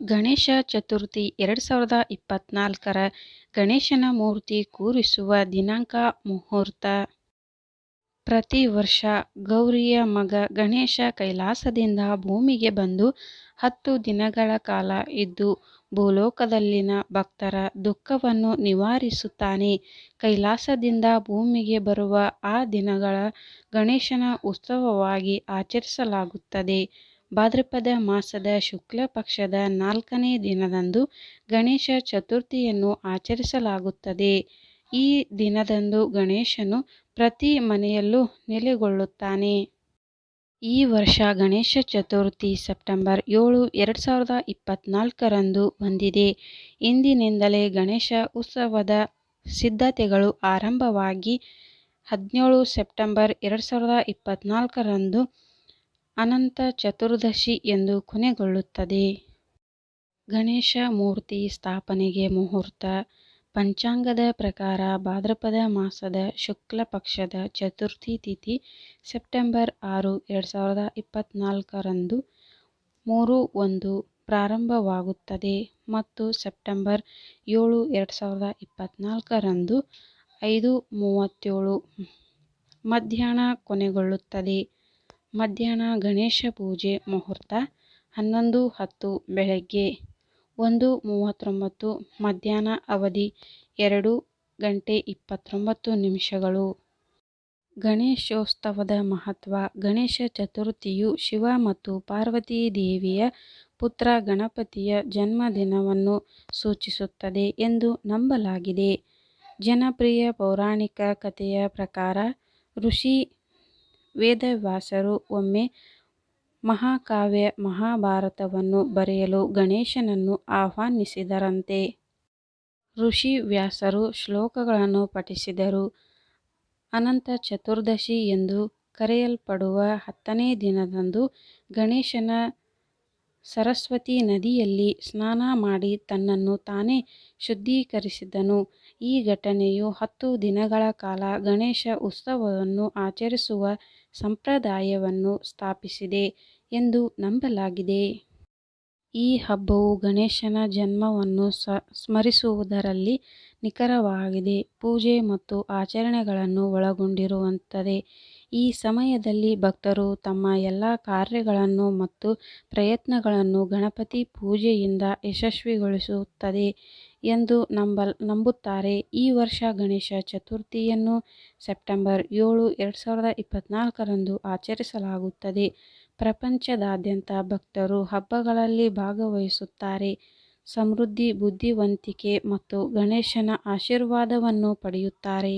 ಗಣೇಶ ಚತುರ್ಥಿ ಎರಡು ಸಾವಿರದ ಇಪ್ಪತ್ನಾಲ್ಕರ ಗಣೇಶನ ಮೂರ್ತಿ ಕೂರಿಸುವ ದಿನಾಂಕ ಮುಹೂರ್ತ. ಪ್ರತಿ ವರ್ಷ ಗೌರಿಯ ಮಗ ಗಣೇಶ ಕೈಲಾಸದಿಂದ ಭೂಮಿಗೆ ಬಂದು ಹತ್ತು ದಿನಗಳ ಕಾಲ ಇದ್ದು ಭೂಲೋಕದಲ್ಲಿನ ಭಕ್ತರ ದುಃಖವನ್ನು ನಿವಾರಿಸುತ್ತಾನೆ. ಕೈಲಾಸದಿಂದ ಭೂಮಿಗೆ ಬರುವ ಆ ದಿನಗಳ ಗಣೇಶನ ಉತ್ಸವವಾಗಿ ಆಚರಿಸಲಾಗುತ್ತದೆ. ಭಾದ್ರಪದ ಮಾಸದ ಶುಕ್ಲ ಪಕ್ಷದ ನಾಲ್ಕನೇ ದಿನದಂದು ಗಣೇಶ ಚತುರ್ಥಿಯನ್ನು ಆಚರಿಸಲಾಗುತ್ತದೆ. ಈ ದಿನದಂದು ಗಣೇಶನು ಪ್ರತಿ ಮನೆಯಲ್ಲೂ ನೆಲೆಗೊಳ್ಳುತ್ತಾನೆ. ಈ ವರ್ಷ ಗಣೇಶ ಚತುರ್ಥಿ ಸೆಪ್ಟೆಂಬರ್ ಏಳು ಎರಡು ಸಾವಿರದ ಇಪ್ಪತ್ನಾಲ್ಕರಂದು ಬಂದಿದೆ. ಇಂದಿನಿಂದಲೇ ಗಣೇಶ ಉತ್ಸವದ ಸಿದ್ಧತೆಗಳು ಆರಂಭವಾಗಿ ಹದಿನೇಳು ಸೆಪ್ಟೆಂಬರ್ ಎರಡು ಸಾವಿರದ ಇಪ್ಪತ್ನಾಲ್ಕರಂದು ಅನಂತ ಚತುರ್ದಶಿ ಎಂದು ಕೊನೆಗೊಳ್ಳುತ್ತದೆ. ಗಣೇಶ ಮೂರ್ತಿ ಸ್ಥಾಪನೆಗೆ ಮುಹೂರ್ತ, ಪಂಚಾಂಗದ ಪ್ರಕಾರ ಭಾದ್ರಪದ ಮಾಸದ ಶುಕ್ಲ ಪಕ್ಷದ ಚತುರ್ಥಿ ತಿಥಿ ಸೆಪ್ಟೆಂಬರ್ ಆರು, ಎರಡು ಸಾವಿರದ ಇಪ್ಪತ್ತ್ನಾಲ್ಕರಂದು ಮೂರು ಒಂದು ಪ್ರಾರಂಭವಾಗುತ್ತದೆ ಮತ್ತು ಸೆಪ್ಟೆಂಬರ್ ಏಳು, ಎರಡು ಸಾವಿರದ ಇಪ್ಪತ್ತ್ನಾಲ್ಕರಂದು ಐದು ಮೂವತ್ತೇಳು ಮಧ್ಯಾಹ್ನ ಕೊನೆಗೊಳ್ಳುತ್ತದೆ. ಮಧ್ಯಾಹ್ನ ಗಣೇಶ ಪೂಜೆ ಮುಹೂರ್ತ ಹನ್ನೊಂದು ಹತ್ತು ಬೆಳಗ್ಗೆ ಒಂದು ಮೂವತ್ತೊಂಬತ್ತು ಮಧ್ಯಾಹ್ನ ಅವಧಿ ಎರಡು ಗಂಟೆ ಇಪ್ಪತ್ತೊಂಬತ್ತು ನಿಮಿಷಗಳು. ಗಣೇಶೋತ್ಸವದ ಮಹತ್ವ. ಗಣೇಶ ಚತುರ್ಥಿಯು ಶಿವ ಮತ್ತು ಪಾರ್ವತಿ ದೇವಿಯ ಪುತ್ರ ಗಣಪತಿಯ ಜನ್ಮದಿನವನ್ನು ಸೂಚಿಸುತ್ತದೆ ಎಂದು ನಂಬಲಾಗಿದೆ. ಜನಪ್ರಿಯ ಪೌರಾಣಿಕ ಕಥೆಯ ಪ್ರಕಾರ ಋಷಿ ವೇದವ್ಯಾಸರು ಒಮ್ಮೆ ಮಹಾಕಾವ್ಯ ಮಹಾಭಾರತವನ್ನು ಬರೆಯಲು ಗಣೇಶನನ್ನು ಆಹ್ವಾನಿಸಿದರಂತೆ. ಋಷಿ ವ್ಯಾಸರು ಶ್ಲೋಕಗಳನ್ನು ಪಠಿಸಿದರು. ಅನಂತ ಚತುರ್ದಶಿ ಎಂದು ಕರೆಯಲ್ಪಡುವ ಹತ್ತನೇ ದಿನದಂದು ಗಣೇಶನ ಸರಸ್ವತಿ ನದಿಯಲ್ಲಿ ಸ್ನಾನ ಮಾಡಿ ತನ್ನನ್ನು ತಾನೇ ಶುದ್ಧೀಕರಿಸಿದನು. ಈ ಘಟನೆಯು ಹತ್ತು ದಿನಗಳ ಕಾಲ ಗಣೇಶ ಉತ್ಸವವನ್ನು ಆಚರಿಸುವ ಸಂಪ್ರದಾಯವನ್ನು ಸ್ಥಾಪಿಸಿದೆ ಎಂದು ನಂಬಲಾಗಿದೆ. ಈ ಹಬ್ಬವು ಗಣೇಶನ ಜನ್ಮವನ್ನು ಸ್ಮರಿಸುವುದರಲ್ಲಿ ನಿಖರವಾಗಿದೆ. ಪೂಜೆ ಮತ್ತು ಆಚರಣೆಗಳನ್ನು ಒಳಗೊಂಡಿರುವಂತದೆ ಈ ಸಮಯದಲ್ಲಿ ಭಕ್ತರು ತಮ್ಮ ಎಲ್ಲ ಕಾರ್ಯಗಳನ್ನು ಮತ್ತು ಪ್ರಯತ್ನಗಳನ್ನು ಗಣಪತಿ ಪೂಜೆಯಿಂದ ಯಶಸ್ವಿಗೊಳಿಸುತ್ತದೆ. ಎಂದು ನಂಬುತ್ತಾರೆ. ಈ ವರ್ಷ ಗಣೇಶ ಚತುರ್ಥಿಯನ್ನು ಸೆಪ್ಟೆಂಬರ್ ಏಳು ಎರಡು ಸಾವಿರದ ಇಪ್ಪತ್ನಾಲ್ಕರಂದು ಆಚರಿಸಲಾಗುತ್ತದೆ. ಪ್ರಪಂಚದಾದ್ಯಂತ ಭಕ್ತರು ಹಬ್ಬಗಳಲ್ಲಿ ಭಾಗವಹಿಸುತ್ತಾರೆ. ಸಮೃದ್ಧಿ, ಬುದ್ಧಿವಂತಿಕೆ ಮತ್ತು ಗಣೇಶನ ಆಶೀರ್ವಾದವನ್ನು ಪಡೆಯುತ್ತಾರೆ.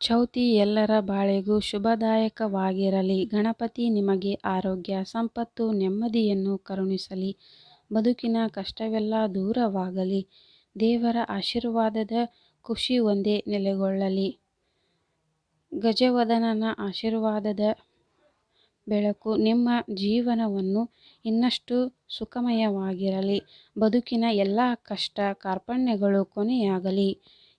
ಚೌತಿ ಎಲ್ಲರ ಬಾಳೆಗೂ ಶುಭದಾಯಕವಾಗಿರಲಿ. ಗಣಪತಿ ನಿಮಗೆ ಆರೋಗ್ಯ, ಸಂಪತ್ತು, ನೆಮ್ಮದಿಯನ್ನು ಕರುಣಿಸಲಿ. ಬದುಕಿನ ಕಷ್ಟವೆಲ್ಲ ದೂರವಾಗಲಿ. ದೇವರ ಆಶೀರ್ವಾದದ ಖುಷಿ ಒಂದೇ ನೆಲೆಗೊಳ್ಳಲಿ. ಗಜವದನನ ಆಶೀರ್ವಾದದ ಬೆಳಕು ನಿಮ್ಮ ಜೀವನವನ್ನು ಇನ್ನಷ್ಟು ಸುಖಮಯವಾಗಿರಲಿ. ಬದುಕಿನ ಎಲ್ಲ ಕಷ್ಟ ಕಾರ್ಪಣ್ಯಗಳು ಕೊನೆಯಾಗಲಿ.